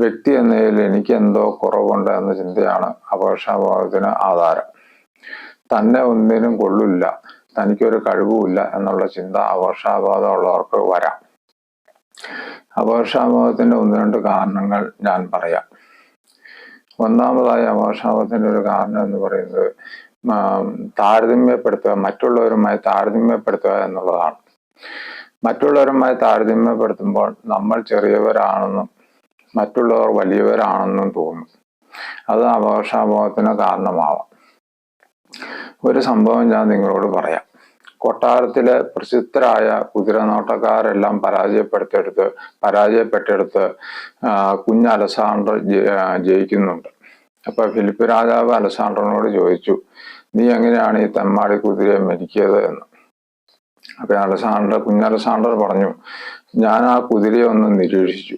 വ്യക്തി എന്ന നിലയിൽ എനിക്ക് എന്തോ കുറവുണ്ട് എന്ന ചിന്തയാണ് അപേക്ഷാഭാവത്തിന് ആധാരം. തന്നെ ഒന്നിനും കൊള്ളില്ല. തനിക്കൊരു കഴിവുമില്ല എന്നുള്ള ചിന്ത അപകർഷാബോധമുള്ളവർക്ക് വരാം. അപകർഷാബോധത്തിന്റെ ഒന്ന് രണ്ട് കാരണങ്ങൾ ഞാൻ പറയാം. ഒന്നാമതായി അപകർഷാബോധത്തിന്റെ ഒരു കാരണം എന്ന് പറയുന്നത് താരതമ്യപ്പെടുത്തുക മറ്റുള്ളവരുമായി താരതമ്യപ്പെടുത്തുക എന്നുള്ളതാണ്. മറ്റുള്ളവരുമായി താരതമ്യപ്പെടുത്തുമ്പോൾ നമ്മൾ ചെറിയവരാണെന്നും മറ്റുള്ളവർ വലിയവരാണെന്നും തോന്നും അത് അപകർഷാബോധത്തിന് കാരണമാവാം. ഒരു സംഭവം ഞാൻ നിങ്ങളോട് പറയാം. കൊട്ടാരത്തിലെ പ്രസിദ്ധരായ കുതിരനോട്ടക്കാരെല്ലാം പരാജയപ്പെടുത്തെടുത്ത് പരാജയപ്പെട്ടെടുത്ത് കുഞ്ഞ് അലസാണ്ടർ ജയിക്കുന്നുണ്ട്. അപ്പൊ ഫിലിപ്പ് രാജാവ് അലസാണ്ടറിനോട് ചോദിച്ചു നീ എങ്ങനെയാണ് ഈ തെമ്മാടി കുതിരയെ മരിക്കിയത് എന്ന്? അപ്പൊ അലസാണ്ടർ കുഞ്ഞലസാണ്ടർ പറഞ്ഞു ഞാൻ ആ കുതിരയെ ഒന്ന് നിരീക്ഷിച്ചു.